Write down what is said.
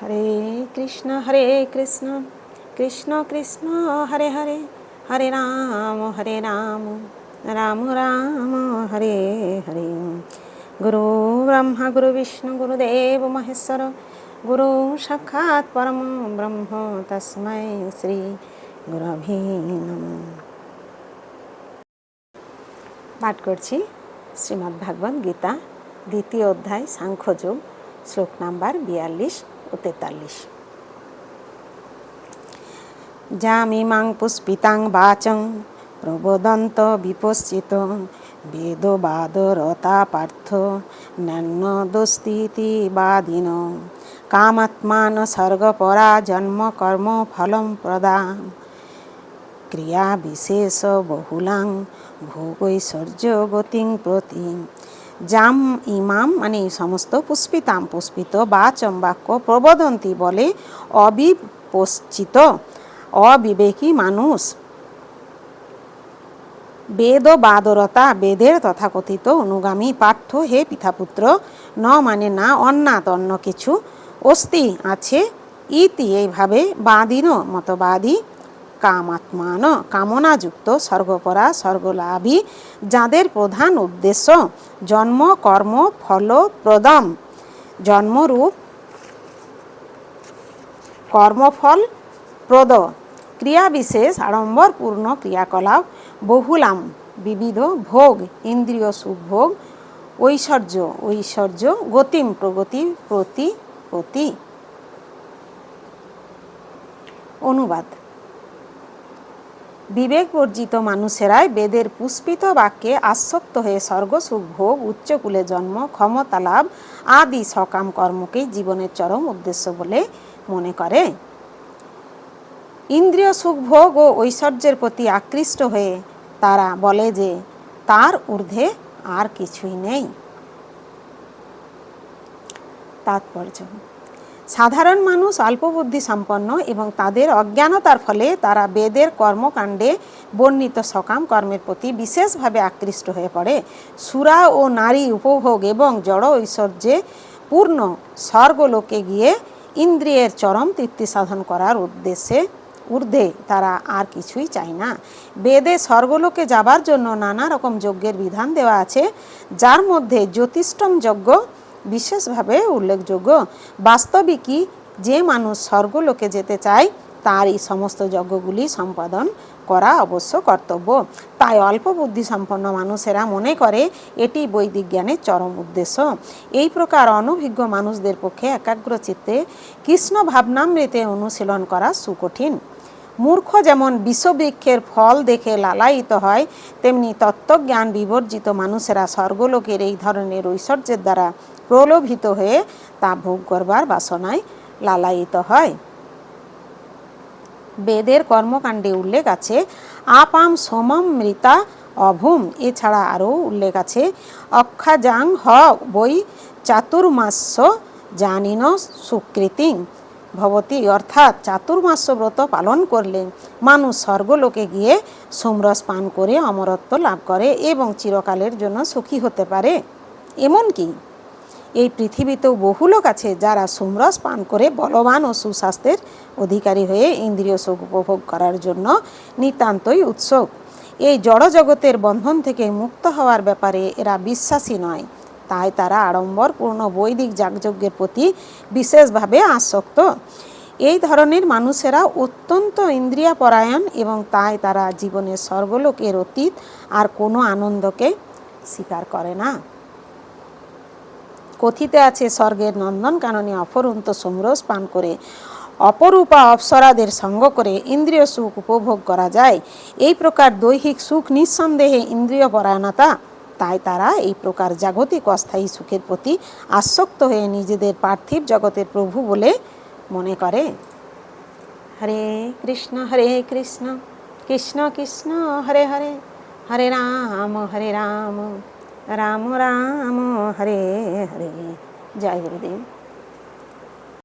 হরে কৃষ্ণ হরে কৃষ্ণ কৃষ্ণ কৃষ্ণ হরে হরে হরে রাম হরে রাম রাম রাম হরে হরে গুরু ব্রহ্মা গুরু বিষ্ণু গুরুদেব মহেশ্বর গুরু সাক্ষাৎ পরম ব্রহ্ম তস্मै শ্রী গুরভি নমঃ পাঠ করছি শ্রীমদ্ ভাগবত গীতা, দ্বিতীয় অধ্যায় সাংখ্যযোগ শ্লোক নাম্বার বিয়াল্লিশ। তেতাল্লিশ। যামিমাং পুষ্পিতাং বাচং, প্রবোদন্ত বিপশ্চিত বেদবাদরতা পার্থ নান্য দোস্তিতি বাদিন, কামাত্মান সর্গপরা জন্ম কর্ম ফলম প্রদান, ক্রিয়া বিশেষ বহুলাং ভোগৈশ্বর্য গতিং প্রতি। জাম ইমাম মানে এই সমস্ত পুষ্পিতাম, পুষ্পিত বা চম্বাক্য প্রবোদন্তি বলে অবিপশ্চিত, অবিবেকী মানুষ। বেদ বাদরতা, বেদের তথাকথিত অনুগামী পাঠ্য হে পিতাপুত্র, ন মানে না, অন্নাত অন্য কিছু অস্তি আছে, ইতি এইভাবে বাদিন মতবাদী কামাত্মান কামনাযুক্ত স্বর্গপরা স্বর্গলাভী, যাদের প্রধান উদ্দেশ্য জন্ম, কর্ম, ফল প্রদম জন্মরূপ কর্মফল, প্রদ। ক্রিয়া বিশেষ আড়ম্বরপূর্ণ ক্রিয়াকলাপ, বহুলাম, বিবিধ ভোগ, ইন্দ্রিয় সুভোগ, ঐশ্বর্য ঐশ্বর্য, গতিম প্রগতি, প্রতি প্রতি। অনুবাদ। বিবেক বর্জিত মানুষেরাই বেদের পুষ্পিত বাক্যে আসক্ত হয়ে স্বর্গসুখ, ভোগ, উচ্চকুলে জন্ম, ক্ষমতা লাভ আদি সকাম কর্মকেই জীবনের চরম উদ্দেশ্য বলে মনে করে। ইন্দ্রিয় সুখ, ভোগ ও ঐশ্বর্যের প্রতি আকৃষ্ট হয়ে তারা বলে যে, তার ঊর্ধ্বে আর কিছুই নেই। তাৎপর্য। সাধারণ মানুষ অল্পবুদ্ধি সম্পন্ন এবং তাদের অজ্ঞানতার ফলে তারা বেদের কর্মকাণ্ডে বর্ণিত সকাম কর্মের প্রতি বিশেষভাবে আকৃষ্ট হয়ে পড়ে। সুরা ও নারী উপভোগ এবং জড় ঐশ্বর্যে পূর্ণ স্বর্গলোকে গিয়ে ইন্দ্রিয়ের চরম তৃপ্তি সাধন করার উদ্দেশ্যে ঊর্ধ্বে তারা আর কিছুই চায় না। বেদে স্বর্গলোকে যাবার জন্য নানা রকম যজ্ঞের বিধান দেওয়া আছে, যার মধ্যে জ্যোতিষ্টম যজ্ঞ বিশেষভাবে উল্লেখযোগ্য। বাস্তবিকই যে মানুষ স্বর্গলোকে যেতে চায়, তার এই সমস্ত যজ্ঞগুলি সম্পাদন করা অবশ্য কর্তব্য। তাই অল্প বুদ্ধি সম্পন্ন মানুষেরা মনে করে, এটি বৈদিক জ্ঞানের চরম উদ্দেশ্য। এই প্রকার অনভিজ্ঞ মানুষদের পক্ষে একাগ্র চিত্তে কৃষ্ণ ভাবনামৃতে অনুশীলন করা সুকঠিন। মূর্খ যেমন বিষবৃক্ষের ফল দেখে লালায়িত হয়, তেমনি তত্ত্বজ্ঞান বিবর্জিত মানুষেরা স্বর্গলোকের এই ধরনের ঐশ্বর্যের দ্বারা প্রলোভিত হয়ে তা ভোগ করবার বাসনায় লালায়িত হয়। বেদের কর্মকাণ্ডে উল্লেখ আছে, আপাম সোমম মৃতা অভুম। এছাড়া আরও উল্লেখ আছে, অক্ষাজাং হ বই চাতুর্মাস্য জানিন সুকৃতিং। ভবতী অর্থাৎ চাতুর্মাস্য ব্রত পালন করলে মানুষ স্বর্গলোকে গিয়ে সোমরস পান করে অমরত্ব লাভ করে এবং চিরকালের জন্য সুখী হতে পারে। এমনকি এই পৃথিবীতেও বহু লোক আছে যারা সোমরস পান করে বলবান ও সুস্বাস্থ্যের অধিকারী হয়ে ইন্দ্রিয় সুখ উপভোগ করার জন্য নিতান্তই উৎসুক। এই জড়জগতের বন্ধন থেকে মুক্ত হওয়ার ব্যাপারে এরা বিশ্বাসী নয়। তাই তারা আড়ম্বরপূর্ণ বৈদিক যাগযজ্ঞের প্রতি বিশেষভাবে আসক্ত। এই ধরনের মানুষেরা অত্যন্ত ইন্দ্রিয়া পরায়ণ এবং তাই তারা জীবনের স্বর্গলোকের অতীত আর কোনো আনন্দকে স্বীকার করে না। কথিতে আছে, স্বর্গের নন্দনকাননে অপরন্ত সমরস পান করে অপরূপা অপ্সরাদের সঙ্গ করে ইন্দ্রিয় সুখ উপভোগ করা যায়। এই প্রকার দৈহিক সুখ নিঃসন্দেহে ইন্দ্রিয় পরায়ণতা তাই তারা এই প্রকার জাগতিক অস্থায়ী সুখের প্রতি আসক্ত হয়ে নিজেদের পার্থিব জগতের প্রভু বলে মনে করে। হরে কৃষ্ণ হরে কৃষ্ণ কৃষ্ণ কৃষ্ণ, হরে হরে হরে রাম হরে রাম রাম রাম, হরে হরে। জয় গুরুদেব।